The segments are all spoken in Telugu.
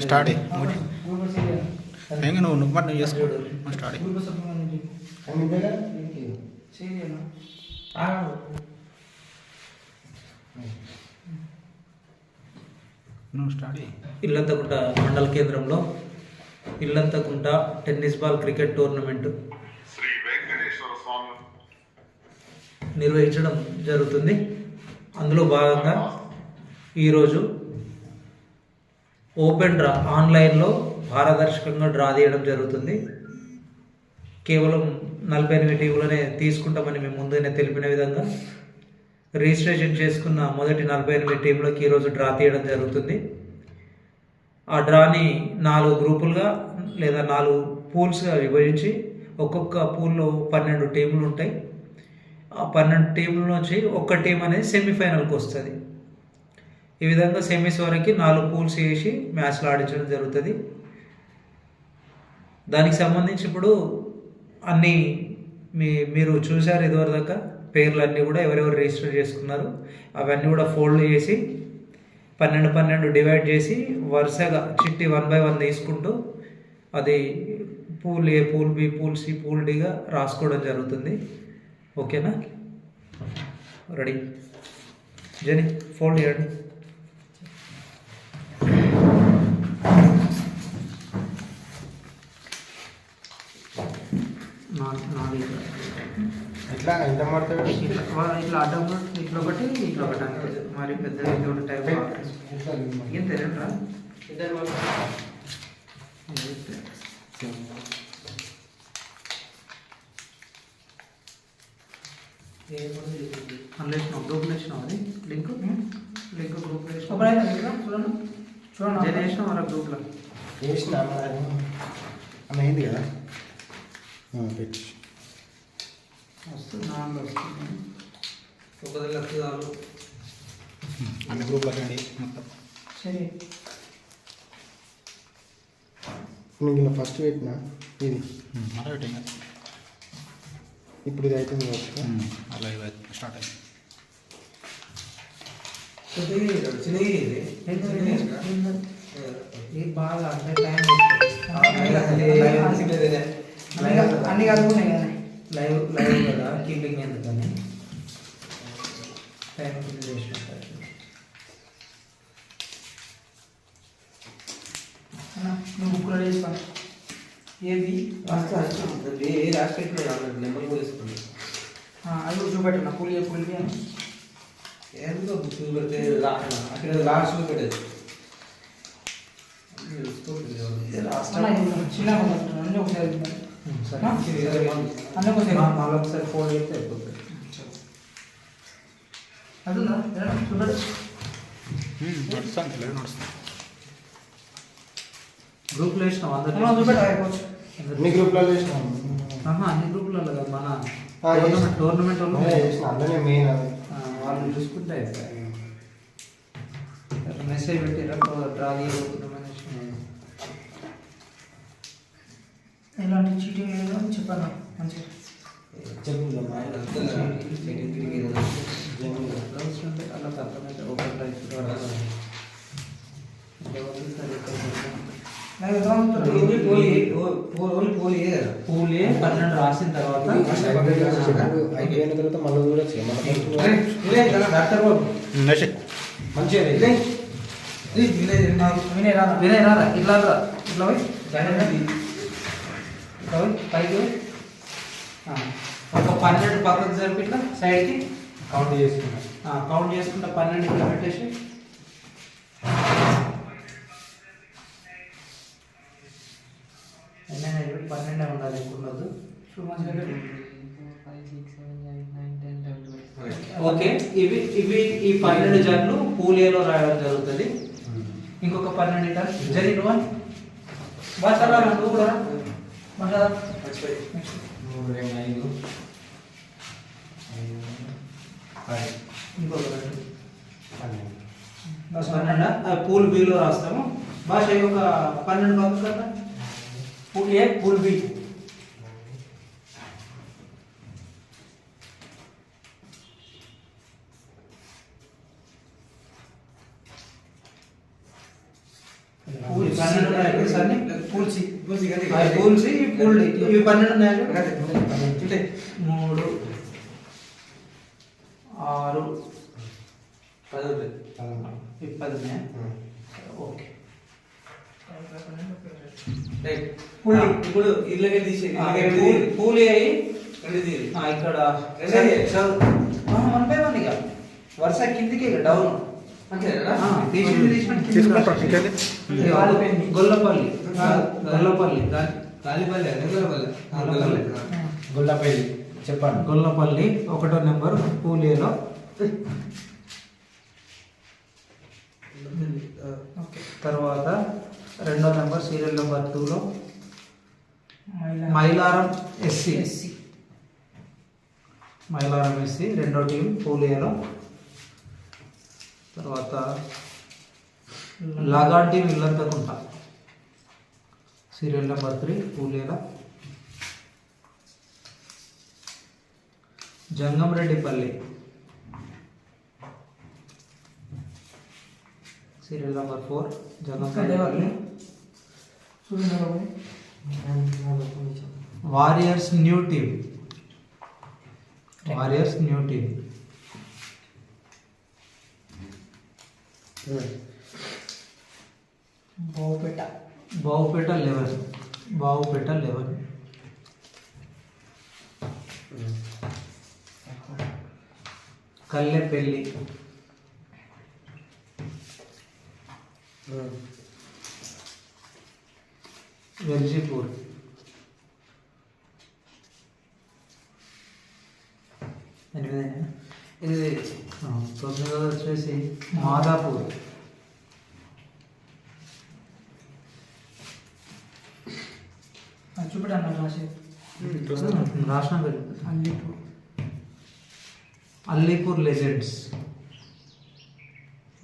స్టార్ట్ ఇంకా నువ్వు నువ్వు మాట నువ్వు చేసుకో స్టార్ట్ నువ్వు స్టార్ట్ ఇల్లంతకుంట మండల కేంద్రంలో Illanthakunta tennis ball cricket tournament. నిర్వహించడం జరుగుతుంది. అందులో భాగంగా ఈరోజు ఓపెన్ డ్రా ఆన్లైన్లో పారదర్శకంగా డ్రా తీయడం జరుగుతుంది. కేవలం నలభై ఎనిమిది టీములనే తీసుకుంటామని మేము ముందుగానే తెలిపిన విధంగా రిజిస్ట్రేషన్ చేసుకున్న మొదటి నలభై ఎనిమిది టీంలకి ఈరోజు డ్రా తీయడం జరుగుతుంది. ఆ డ్రాని నాలుగు గ్రూపులుగా లేదా నాలుగు పూల్స్గా విభజించి ఒక్కొక్క పూల్లో పన్నెండు టీంలు ఉంటాయి ఆ పన్నెండు టీంల నుంచి ఒక్క టీం అనేది సెమీఫైనల్కి వస్తుంది. ఈ విధంగా సెమీస్ వరకు నాలుగు పూల్స్ వేసి మ్యాచ్లు ఆడించడం జరుగుతుంది. దానికి సంబంధించి ఇప్పుడు అన్నీ మీ మీరు చూశారు ఇదివరదాకా పేర్లు అన్నీ కూడా ఎవరెవరు రిజిస్టర్ చేసుకున్నారు అవన్నీ కూడా ఫోల్డ్ చేసి పన్నెండు పన్నెండు డివైడ్ చేసి వరుసగా చిట్టి వన్ బై వన్ తీసుకుంటూ అది pool A pool B pool C pool డిగా రాసుకోవడం జరుగుతుంది. ఓకేనా రెడీ జని ఫోల్డ్ చేయండి నా- నాది ఎట్లా ఎంత పడుతుంది? ఇట్లా వా- ఇట్లా అడ్డం కూడా ఇట్లా ఒకటి ఇట్లా ఒకటి అంతే. మరి పెద్ద ఇది ఒకటి టైప్ ఏం తెలియదురా అందులో ఇచ్చినావు గ్రూప్లో ఇచ్చినావు అది లింక్ లింక్ గ్రూప్లో ఇచ్చినావు చూడండి జన వేసినావు మన గ్రూప్లో వేసిన అన్న అయింది కదా. ఆ, వస్తుంది వస్తుంది ఒక దగ్గర చాలు అన్ని గ్రూప్లో రండి మొత్తం సరే నేను ఫస్ట్ పెట్టిన ఇది మరొకటి ఇప్పుడు ఇది అవుతుంది కదా అలా ఇవి స్టార్ట్ అయింది ఇది బాగా అంటే టైం అన్ని అన్ని కలుపుకున్నాయి కదా లైవ్ లైవ్ కదా కీపింగ్ ఎందుకని టైం చేసినట్టు అన్న, నువ్వు బుక్లో చేసుకో ఏది ఆ, అది కూడా చూపెట్టు నా పులి పులి అని అన్న, ఇది చిన్నగా ఉంటుంది. అన్నీ ఒకసారి ఇద్దాం. సరే. అన్నీ? ఒకసారి. మా- మళ్ళీ ఒకసారి ఫోన్ చేస్తే అయిపోతుంది. అది ఉందా ఏదైనా చూపెట్టు నడుస్తుంది లేదు నడుస్తుంది గ్రూప్లో వేసినాం అన్న, అందరూ చూపెట్టు. అయిపోవచ్చు అన్ని గ్రూప్లలో వేసిన. ఆహా, అన్ని గ్రూపులలో కదా మన. టోర్నమెంట్ వాళ్ళు మెయిన్ అది. చూసుకుంటే మెసేజ్ పెట్టిరా డ్రా ఎలాంటి చీటింగ్ ఏదో చెప్పాను. మంచిగా. అంటే అలా అర్థమైతే ఓపెన్ రైట్? పూలే పన్నెండు రాసిన తర్వాత అయిపోయిన తర్వాత మళ్ళీ నెక్స్ట్ మంచిగా ఇట్లా ఇట్లా పైకి ఒక పన్నెండు పక్కకు జరిపి ఇట్లా సైడ్కి. కౌంట్ చేసుకున్నా. ఆ, కౌంట్ చేసుకుంటే పన్నెండు ఇట్లా పెట్టేసి ఎన్నైనా ఇప్పుడు పన్నెండే ఉండాలి ఎక్కువ ఉండదు ఓకే. ఇవి ఇవి ఈ పన్నెండు జట్లు పూలేలో రాయడం జరుగుతుంది. ఇంకొక పన్నెండు ఇట జరి నువ్వు బాగా నువ్వు కూడా రా. బాగా రా. Next. మూడు రెండు ఐదు ఐదు పది ఇంకొక పన్నెండు. బస్ పన్నెండు? పూల్ బిలో రాస్తాము. భాష ఒక పన్నెండు పక్కన కదా pool A pool B pool పన్నెండు ఉన్నాయి సన్ని పూల్ సి ఆ పూల్ సి ఈ పూల్ డి ఇవి పన్నెండు ఉన్నాయి చూడు. మూడు ఆరు ఇవి పది ఉన్నాయి ఇప్పుడు ఇళ్ళకి తీసి పూల్- పూలి అయ్యి ఆ, ఇక్కడ. వన్ బై వన్ ఇక. వరుస కిందికి ఇక డౌన్ గొల్లపల్లి. గొల్లపల్లి. గాలిపల్లి గొల్లపల్లి. గొల్లపల్లి. గుల్లపల్లి. చెప్పండి. గొల్లపల్లి ఒకటో నెంబర్ పూలేలో. తర్వాత రెండో నెంబర్ సీరియల్ నెంబర్ టూలో. Mylaram SC. SC. Mylaram SC రెండో టీం పూలేలో తర్వాత లగాంటి Villanthakunta serial number three పూలేలో Jangamreddypalli. Serial number four Jangamreddypalli. Warriors new team warriors new team Bahupeta level Bahupeta level कल्ले पेली వెల్జీపూర్ ఎనిమిదేనా ఇది ఆ, తొమ్మిదోది వచ్చేసి మాదాపూర్ చూపెట్టాను రాసే పేరు Allipur. Allipur legends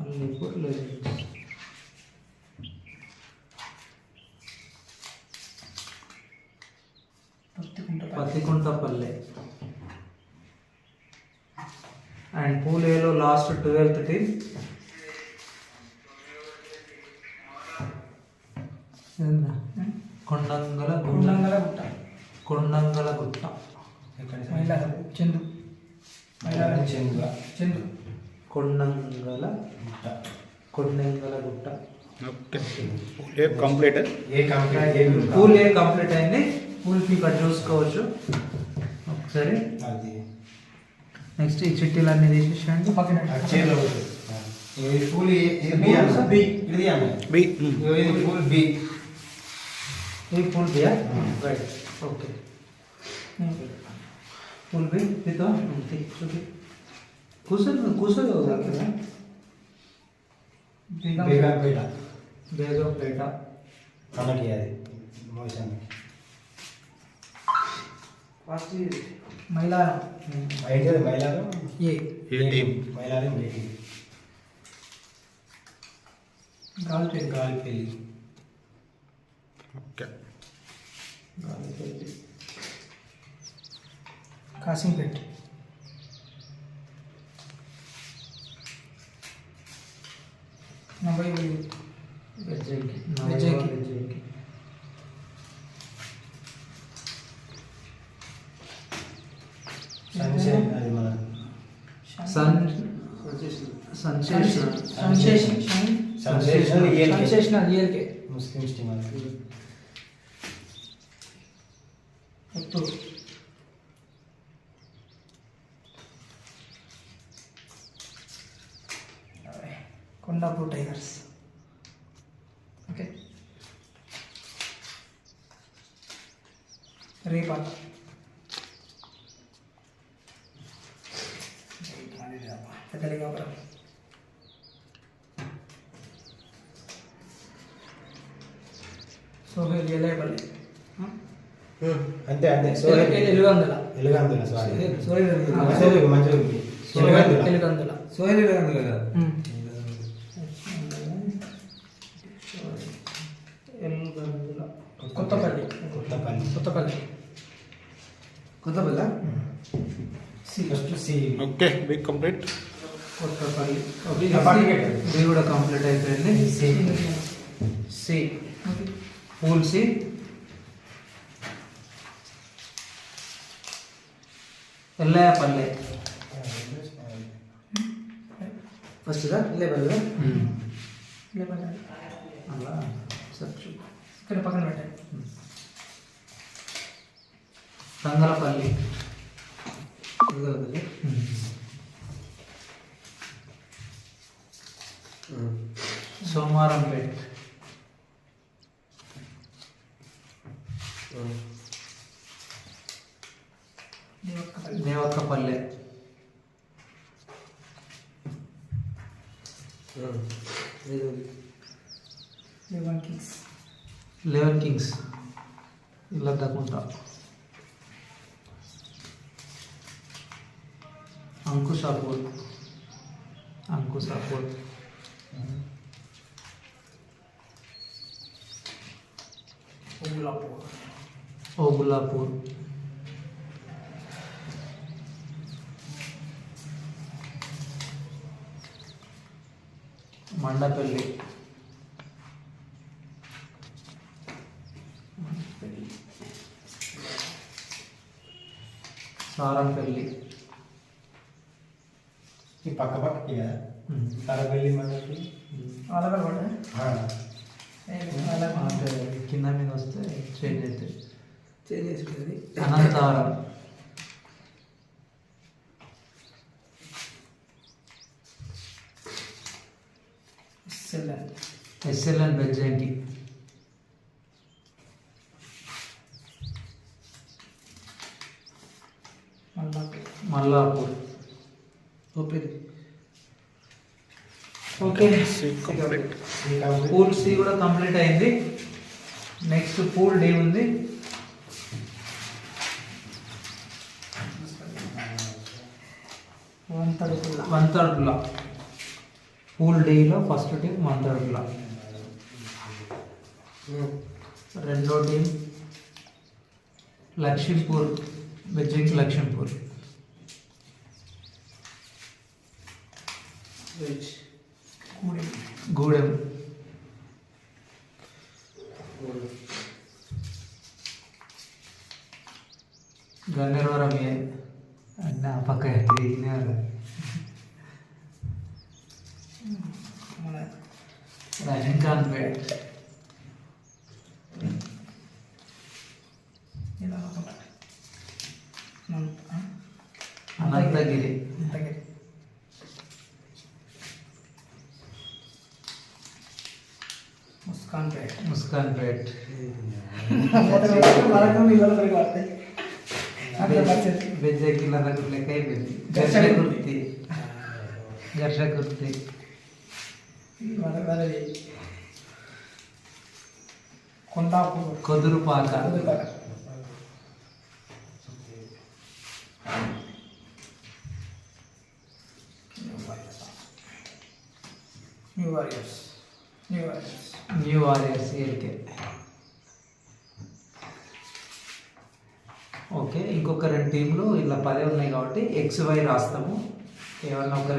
Allipur legends Pathikunta Pathikuntapalle and పూలేలో last twelfth team Kondangala Gutta. Gutta. Kondangala గుట్ట. Chandu. చెందుగా Chandu? Kondangala Kondangala Gutta. Okay. Complete? A complete? A pool A complete అయింది. పూల్ ఫీ ఇక్కడ చూసుకోవచ్చు ఒకసారి అది నెక్స్ట్ ఈ చిట్టీలన్నీ తీసేసేయండి పక్కన ఆ చైర్లో పెట్టు. ఇది ఫుల్ ఏ ఇది బి అన్న బి. ఇది అన్న బి ఇది ఫుల్ బి ఇది ఫుల్ బియా రైట్ ఓకే ఫుల్ బి తీతో చూపి కూర్చొని కూర్చొని కదా బేగంపేట బేగంపేట మనకి అది మోషన్ ఫస్ట్ మైలారం అయితే మైలారం ఏ ఏ టీం महिलाराम महिलाराम ये ये टीम महिलाराम ये टीम गाल पे गाल पे ओके गाल पे कासिमपेट नंबर विजय की विजय की मुस्लिम स्टीमर तो कोंडापुर टाइगर्स ओके रेपाल రేపాట పెద్దలింగాపురం సోహెల్ ఎల్లేపల్లి అంతే అంతే సోహెల్ ఎలుగందుల ఎలుగందుల సారీ సోహెల్ మంచిగా మంచిగా ఉంది ఎలుగందుల ఎలుగందుల సోహెల్ ఎలగందుల కదా first C okay big complete Kothapalli Certificate. ఇది కూడా కంప్లీట్ అయిపోయింది C C pool C Yellayyapalle first దా లేబల్ లేపల్లి అలా సచ్చు ఇక్కడ పక్కన పెట్టండి Thangallapalli ಗಗನದಲ್ಲಿ Somarampet Nevakkapalle eleven kings eleven kings ಇಲ್ಲ ತಗೊಂಡ దక్కుంటా అంకుశాపూర్ అంకుశాపూర్ ఓబులాపూర్ ఓబులాపూర్ మండపల్లి సారంపల్లి ఈ పక్క పక్కకి కదా? తరబెల్లి మనకి అలాగే పడ్డా? అలాగే అంటే కింద మీద వస్తే చేంజ్ అవుతుంది చేంజ్ చేసుకుంటుంది Anantharam సెల్లెన్ SLN Bejjanki Mallapur. Mallapur. Open okay. Pool C కూడా కంప్లీట్ అయింది. నెక్స్ట్ పూల్ డి ఉంది. వన్ థర్డ్ లా పూల్ డీలో ఫస్ట్ టీం వన్ థర్డ్ లా రెండో టీం లక్ష్మీపూర్ బెజ్జింగ్ లక్ష్మీపూర్ కూడి గూడెం గన్నేరవరం ఏ అన్న పక్క ఈయన మన రజనీకాంత్ ఇలా బెజ్జకిల దగ్గర లెక్క అయిపోయింది Garshakurthi Garshakurthi Kondapur Kodurupaka new warriors new warriors new warriors LK okay ఇంకొక రెండు టీంలు ఇలా పదే ఉన్నాయి కాబట్టి ఎక్స్ వై రాస్తాము ఏమన్నా ఒక పోలీస్ కూడా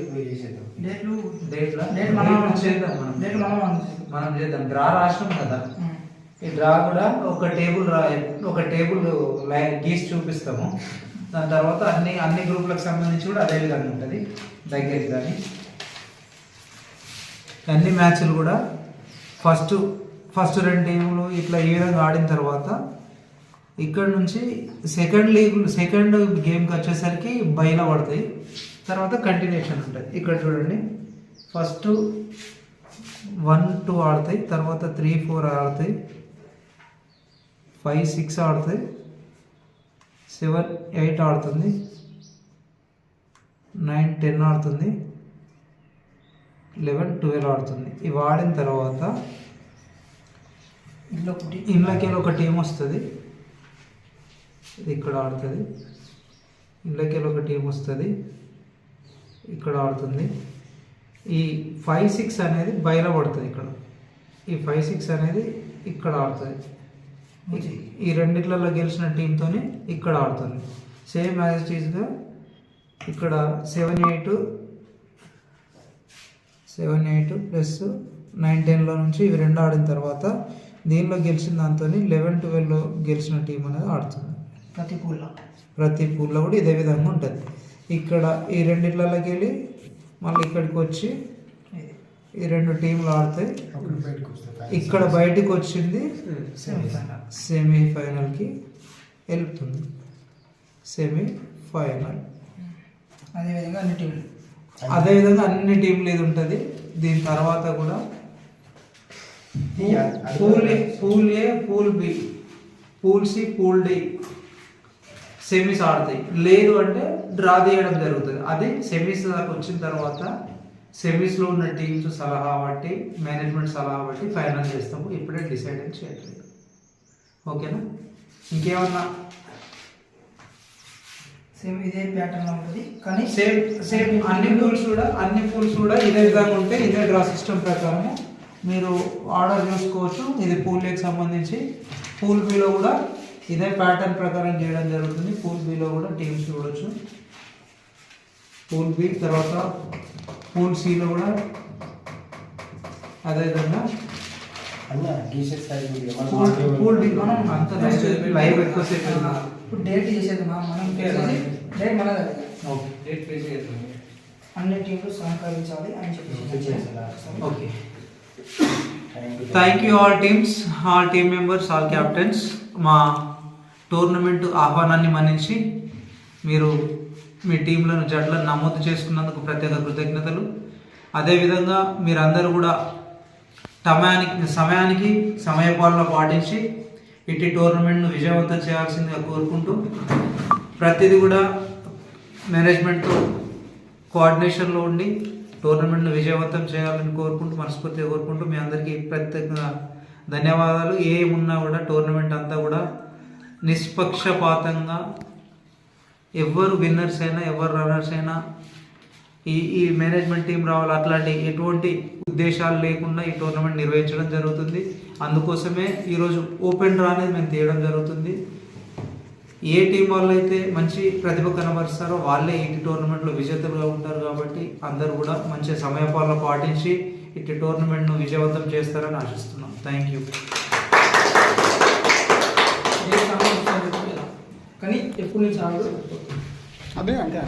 ఇప్పుడు చేసేద్దాం. డేట్లు డేట్లా డేట్ మనం డేట్లు చేద్దాం మనం డేట్లు మనం మనం మనం చేద్దాం. డ్రా రాసినాం కదా. ఈ డ్రా కూడా ఒక టేబుల్ రా ఒక టేబుల్ లైన్ గీసి చూపిస్తాము. దాని తర్వాత అన్ని అన్ని గ్రూపులకు సంబంధించి కూడా అదే విధంగా ఉంటుంది. దగ్గరికి కానీ. అన్ని మ్యాచ్లు కూడా ఫస్ట్ ఫస్ట్ రెండు టీములు ఇట్లా ఈ విధంగా ఆడిన తర్వాత ఇక్కడ నుంచి సెకండ్ లీగ్ సెకండ్ గేమ్కి వచ్చేసరికి బయల పడతాయి. తర్వాత కంటిన్యూషన్ ఉంటుంది. ఇక్కడ చూడండి. ఫస్ట్ వన్ టూ ఆడతాయి. తర్వాత త్రీ ఫోర్ ఆడతాయి. ఫైవ్ సిక్స్ ఆడుతాయి. సెవెన్ ఎయిట్ ఆడుతుంది. నైన్ టెన్ ఆడుతుంది. లెవెన్ ట్వెల్వ్ ఆడుతుంది. ఇవి ఆడిన తర్వాత ఒకటి ఇండ్లకి ఒక టీం వస్తుంది. ఇది ఇక్కడ ఆడుతుంది. ఇండ్లకి ఒక టీం వస్తుంది. ఇక్కడ ఆడుతుంది. ఈ ఫైవ్ సిక్స్ అనేది బయట పడుతుంది ఇక్కడ. ఈ ఫైవ్ సిక్స్ అనేది ఇక్కడ ఆడుతుంది. ఈ- రెండిట్లలో గెలిచిన టీంతోనే ఇక్కడ ఆడుతుంది. సేమ్ యాజ్ ఈస్గా ఇక్కడ seven eight seven eight plus nine టెన్లో నుంచి ఇవి రెండు ఆడిన తర్వాత దీనిలో గెలిచిన దాంతో లెవెన్ ట్వెల్వ్లో గెలిచిన టీం అనేది ఆడుతుంది. ప్రతి పూల ప్రతి పూల్లో కూడా ఇదే విధంగా ఉంటుంది. ఇక్కడ ఈ రెండిట్లలోకి వెళ్ళి మళ్ళీ ఇక్కడికి వచ్చి ఈ రెండు టీంలు ఆడతాయి వస్తుంది ఇక్కడ బయటికి వచ్చింది సెమీఫైనల్ సెమీఫైనల్కి వెళ్తుంది. సెమీఫైనల్ అదేవిధంగా అన్ని టీంలు అదేవిధంగా అన్ని టీంలు ఇది ఉంటుంది. దీని తర్వాత కూడా pool A pool A pool B pool C pool D semis ఆడతాయి. లేదు అంటే డ్రా తీయడం జరుగుతుంది. అది సెమీస్ దాకా వచ్చిన తర్వాత సెమీస్లో ఉన్న టీమ్స్ సలహా బట్టి మేనేజ్మెంట్ సలహా బట్టి ఫైనల్ చేస్తాము. ఇప్పుడే డిసైడ్ అని చేయట్లేదు. ఓకేనా? ఇంకేమన్నా? సేమ్ ఇదే ప్యాటర్న్ ఉంటుంది. కానీ సేమ్ సేమ్ అన్ని పూల్స్ కూడా అన్ని పూల్స్ కూడా ఇదే విధంగా ఉంటే ఇదే డ్రా సిస్టమ్ ప్రకారం మీరు ఆర్డర్ చూసుకోవచ్చు. ఇది పూల్ ఏకి సంబంధించి. పూల్ బిలో కూడా ఇదే ప్యాటర్న్ ప్రకారం చేయడం జరుగుతుంది. పూల్ బిలో కూడా టీమ్స్ చూడొచ్చు. పూల్ బి తర్వాత పూల్ సిలో కూడా అదేవిధంగా పూల్ డి మనం అంత లైవ్ ఎక్కువసేపు ఉన్నాం. ఇప్పుడు డేట్ చేసేది మనం డేట్. ఓకే అన్ని టీంలు సహకరించాలి అని చెప్పేసి okay thank you all teams all team members all captains మా టోర్నమెంట్ ఆహ్వానాన్ని మన్నించి మీరు మీ టీంలను జట్లను నమోదు చేసుకున్నందుకు ప్రత్యేక కృతజ్ఞతలు. అదేవిధంగా మీరందరూ కూడా సమయానికి సమయానికి సమయపాలన పాటించి ఇట్టి టోర్నమెంట్ను విజయవంతం చేయాల్సిందిగా కోరుకుంటూ ప్రతిదీ కూడా మేనేజ్మెంట్తో కోఆర్డినేషన్లో ఉండి టోర్నమెంట్ను విజయవంతం చేయాలని కోరుకుంటూ మనస్ఫూర్తిగా కోరుకుంటూ మీ అందరికీ ప్రత్యేకంగా ధన్యవాదాలు. ఏమున్నా కూడా టోర్నమెంట్ అంతా కూడా నిష్పక్షపాతంగా ఎవరు విన్నర్స్ అయినా ఎవరు రన్నర్స్ అయినా ఈ ఈ మేనేజ్మెంట్ టీం రావాలి అట్లాంటి ఎటువంటి ఉద్దేశాలు లేకుండా ఈ టోర్నమెంట్ నిర్వహించడం జరుగుతుంది. అందుకోసమే ఈరోజు ఓపెన్ డ్రా అనేది మేము తీయడం జరుగుతుంది. ఏ టీం వాళ్ళు అయితే మంచి ప్రతిభ కనబరుస్తారో వాళ్ళే ఈ టోర్నమెంట్లో విజేతలుగా ఉంటారు కాబట్టి అందరూ కూడా మంచి సమయపాలన పాటించి ఇట్టి టోర్నమెంట్ను విజయవంతం చేస్తారని ఆశిస్తున్నాం. థ్యాంక్ యూ కానీ ఎప్పుడు నుంచి అదే అంటే